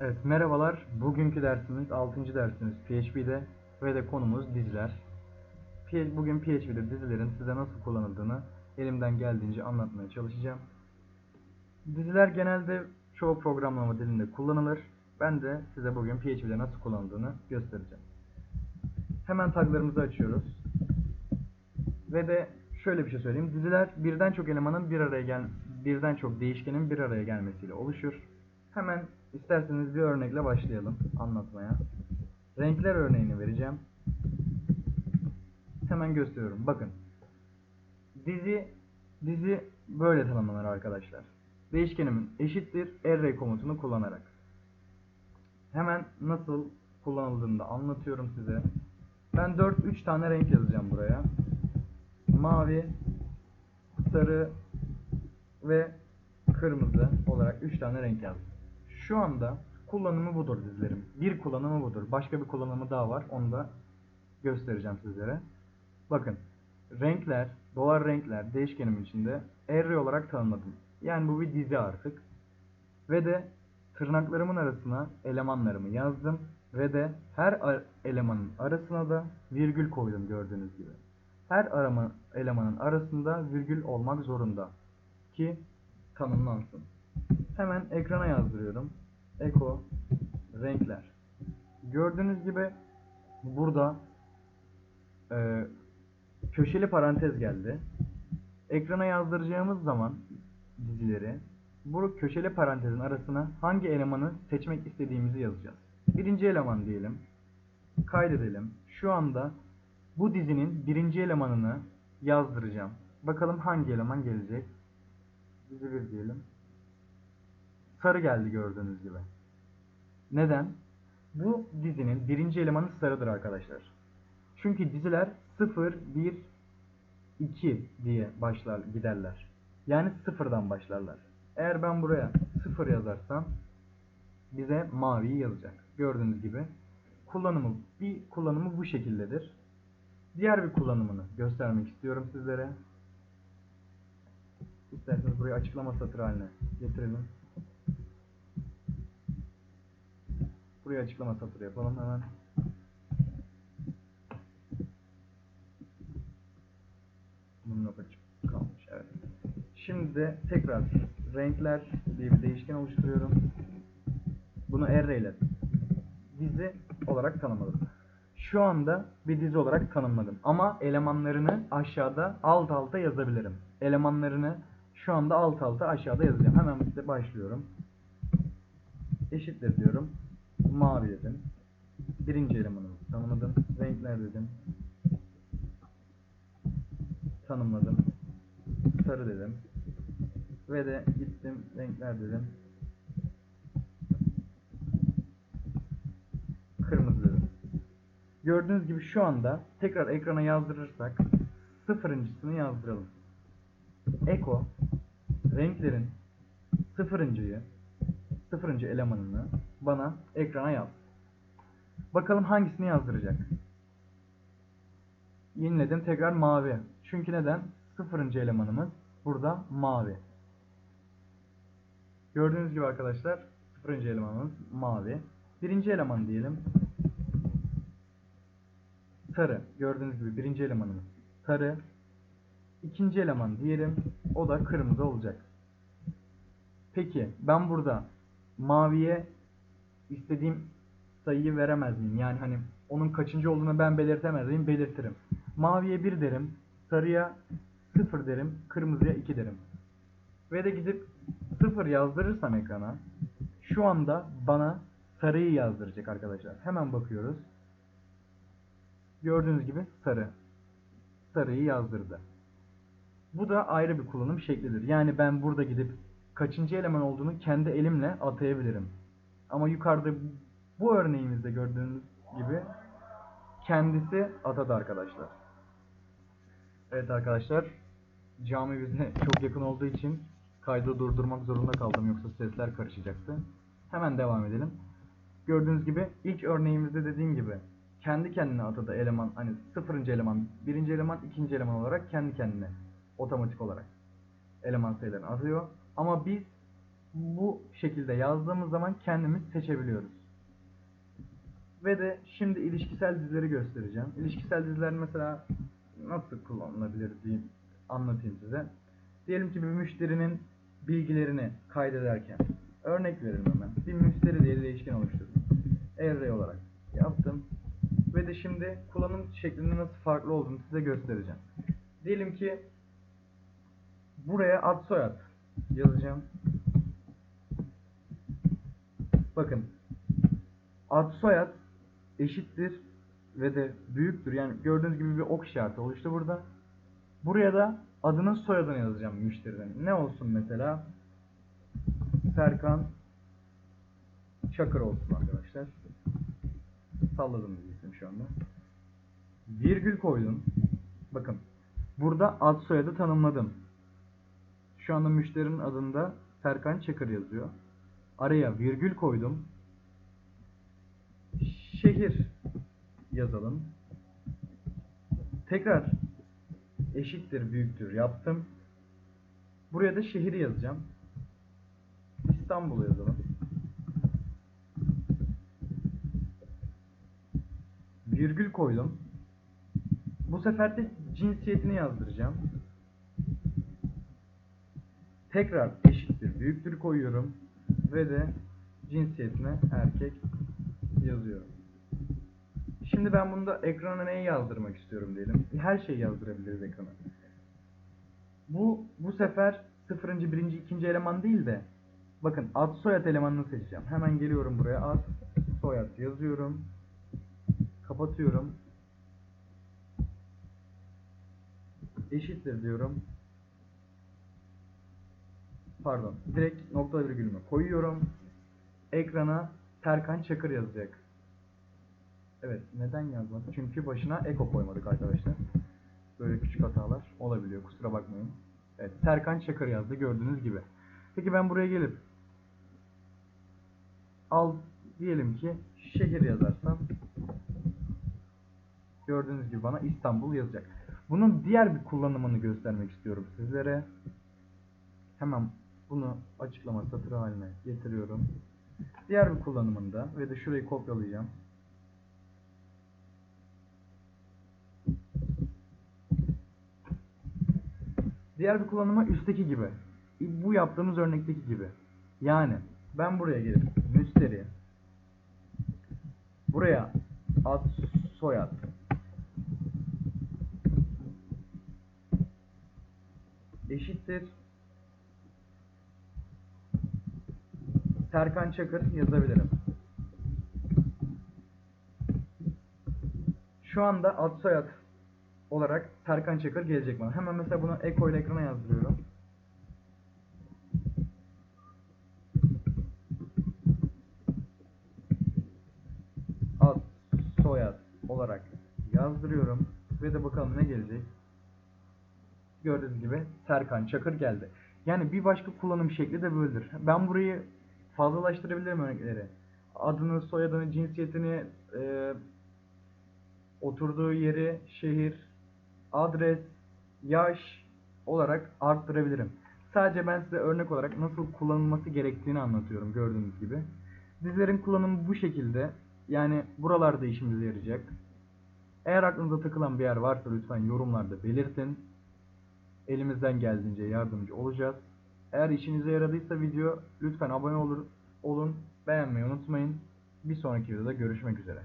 Evet merhabalar. Bugünkü dersimiz 6. dersimiz PHP'de ve de konumuz diziler. Bugün PHP'de dizilerin size nasıl kullanıldığını elimden geldiğince anlatmaya çalışacağım. Diziler genelde çoğu programlama dilinde kullanılır. Ben de size bugün PHP'de nasıl kullanıldığını göstereceğim. Hemen taglarımızı açıyoruz. Ve de şöyle bir şey söyleyeyim. Diziler birden çok elemanın bir araya gel birden çok değişkenin bir araya gelmesiyle oluşur. Hemen isterseniz bir örnekle başlayalım anlatmaya. Renkler örneğini vereceğim. Hemen gösteriyorum. Bakın. Dizi dizi böyle tanımlanır arkadaşlar. Değişkenimin eşittir array komutunu kullanarak. Hemen nasıl kullanıldığını da anlatıyorum size. Ben 4 3 tane renk yazacağım buraya. Mavi, sarı ve kırmızı olarak 3 tane renk yazdım. Şu anda kullanımı budur dizilerim. Bir kullanımı budur. Başka bir kullanımı daha var. Onu da göstereceğim sizlere. Bakın. Renkler, dolar renkler değişkenimin içinde array olarak tanımladım. Yani bu bir dizi artık. Ve de tırnaklarımın arasına elemanlarımı yazdım. Ve de her elemanın arasına da virgül koydum gördüğünüz gibi. Her arama elemanın arasında virgül olmak zorunda ki tanımlansın. Hemen ekrana yazdırıyorum. Eko renkler. Gördüğünüz gibi burada e, köşeli parantez geldi. Ekrana yazdıracağımız zaman dizileri bu köşeli parantezin arasına hangi elemanı seçmek istediğimizi yazacağız. Birinci eleman diyelim. Kaydedelim. Şu anda bu dizinin birinci elemanını yazdıracağım. Bakalım hangi eleman gelecek. Dizi bir diyelim. Sarı geldi gördüğünüz gibi. Neden? Bu dizinin birinci elemanı sarıdır arkadaşlar. Çünkü diziler 0, 1, 2 diye başlar giderler. Yani sıfırdan başlarlar. Eğer ben buraya 0 yazarsam bize maviyi yazacak. Gördüğünüz gibi kullanımı bir kullanımı bu şekildedir. Diğer bir kullanımını göstermek istiyorum sizlere. İsterseniz burayı açıklama satırı haline getirelim. Buraya açıklama satırı yapalım hemen. Bunun açık kalmış. Evet. Şimdi de tekrar renkler diye bir değişken oluşturuyorum. Bunu array ile dizi olarak tanımladım. Şu anda bir dizi olarak tanımladım. Ama elemanlarını aşağıda alt alta yazabilirim. Elemanlarını şu anda alt alta aşağıda yazacağım. Hemen size başlıyorum. Eşittir diyorum. Mavi dedim. Birinci elemanımızı tanımladım. Renkler dedim. Tanımladım. Sarı dedim. Ve de gittim renkler dedim. Kırmızı dedim. Gördüğünüz gibi şu anda tekrar ekrana yazdırırsak sıfırıncısını yazdıralım. Eko renklerin sıfırıncıyı sıfırıncı elemanını bana ekrana yaz. Bakalım hangisini yazdıracak. Yeniledim tekrar mavi. Çünkü neden? Sıfırıncı elemanımız burada mavi. Gördüğünüz gibi arkadaşlar sıfırıncı elemanımız mavi. Birinci eleman diyelim. Sarı. Gördüğünüz gibi birinci elemanımız sarı. İkinci eleman diyelim. O da kırmızı olacak. Peki ben burada maviye istediğim sayıyı veremez miyim? Yani hani onun kaçıncı olduğunu ben belirtemez miyim? Belirtirim. Maviye 1 derim. Sarıya 0 derim. Kırmızıya 2 derim. Ve de gidip 0 yazdırırsam ekrana şu anda bana sarıyı yazdıracak arkadaşlar. Hemen bakıyoruz. Gördüğünüz gibi sarı. Sarıyı yazdırdı. Bu da ayrı bir kullanım şeklidir. Yani ben burada gidip kaçıncı eleman olduğunu kendi elimle atayabilirim. Ama yukarıda bu örneğimizde gördüğünüz gibi kendisi atadı arkadaşlar. Evet arkadaşlar cami bize çok yakın olduğu için kaydı durdurmak zorunda kaldım yoksa sesler karışacaktı. Hemen devam edelim. Gördüğünüz gibi ilk örneğimizde dediğim gibi kendi kendine atadı eleman hani sıfırıncı eleman, birinci eleman, ikinci eleman olarak kendi kendine otomatik olarak eleman sayılarını atıyor. Ama biz bu şekilde yazdığımız zaman kendimiz seçebiliyoruz. Ve de şimdi ilişkisel dizileri göstereceğim. İlişkisel diziler mesela nasıl kullanılabilir diye anlatayım size. Diyelim ki bir müşterinin bilgilerini kaydederken örnek verelim hemen. Bir müşteri diye değişken oluşturdum. Array olarak yaptım. Ve de şimdi kullanım şeklinde nasıl farklı olduğunu size göstereceğim. Diyelim ki buraya ad soyad yazacağım. Bakın ad soyad eşittir ve de büyüktür. Yani gördüğünüz gibi bir ok işareti oluştu burada. Buraya da adının soyadını yazacağım müşteriden. Ne olsun mesela? Serkan Çakır olsun arkadaşlar. Salladım isim şu anda. Virgül koydum. Bakın. Burada ad soyadı tanımladım. Şu anda müşterinin adında Serkan Çakır yazıyor. Araya virgül koydum. Şehir yazalım. Tekrar eşittir büyüktür yaptım. Buraya da şehri yazacağım. İstanbul yazalım. Virgül koydum. Bu sefer de cinsiyetini yazdıracağım. Tekrar eşittir büyüktür koyuyorum ve de cinsiyetine erkek yazıyorum. Şimdi ben bunda ekrana neyi yazdırmak istiyorum diyelim. Her şeyi yazdırabiliriz ekrana. Bu bu sefer sıfırıncı, birinci, ikinci eleman değil de bakın ad soyad elemanını seçeceğim. Hemen geliyorum buraya ad soyad yazıyorum. Kapatıyorum. Eşittir diyorum. Pardon. Direkt nokta virgülümü koyuyorum. Ekrana Serkan Çakır yazacak. Evet. Neden yazmadı? Çünkü başına eko koymadık arkadaşlar. Böyle küçük hatalar olabiliyor. Kusura bakmayın. Evet. Serkan Çakır yazdı gördüğünüz gibi. Peki ben buraya gelip al diyelim ki şehir yazarsam gördüğünüz gibi bana İstanbul yazacak. Bunun diğer bir kullanımını göstermek istiyorum sizlere. Hemen bunu açıklama satırı haline getiriyorum. Diğer bir kullanımında ve de şurayı kopyalayacağım. Diğer bir kullanımı üstteki gibi. Bu yaptığımız örnekteki gibi. Yani ben buraya gelip müşteri buraya ad soyad eşittir Serkan Çakır yazabilirim. Şu anda ad soyad olarak Serkan Çakır gelecek bana. Hemen mesela bunu Eko ile ekrana yazdırıyorum. Ad soyad olarak yazdırıyorum ve de bakalım ne gelecek. Gördüğünüz gibi Serkan Çakır geldi. Yani bir başka kullanım şekli de böyledir. Ben burayı fazlalaştırabilirim örnekleri. Adını, soyadını, cinsiyetini, e, oturduğu yeri, şehir, adres, yaş olarak arttırabilirim. Sadece ben size örnek olarak nasıl kullanılması gerektiğini anlatıyorum gördüğünüz gibi. Dizilerin kullanımı bu şekilde. Yani buralarda işimize yarayacak. Eğer aklınıza takılan bir yer varsa lütfen yorumlarda belirtin. Elimizden geldiğince yardımcı olacağız. Eğer işinize yaradıysa video lütfen abone olur, olun, beğenmeyi unutmayın. Bir sonraki videoda görüşmek üzere.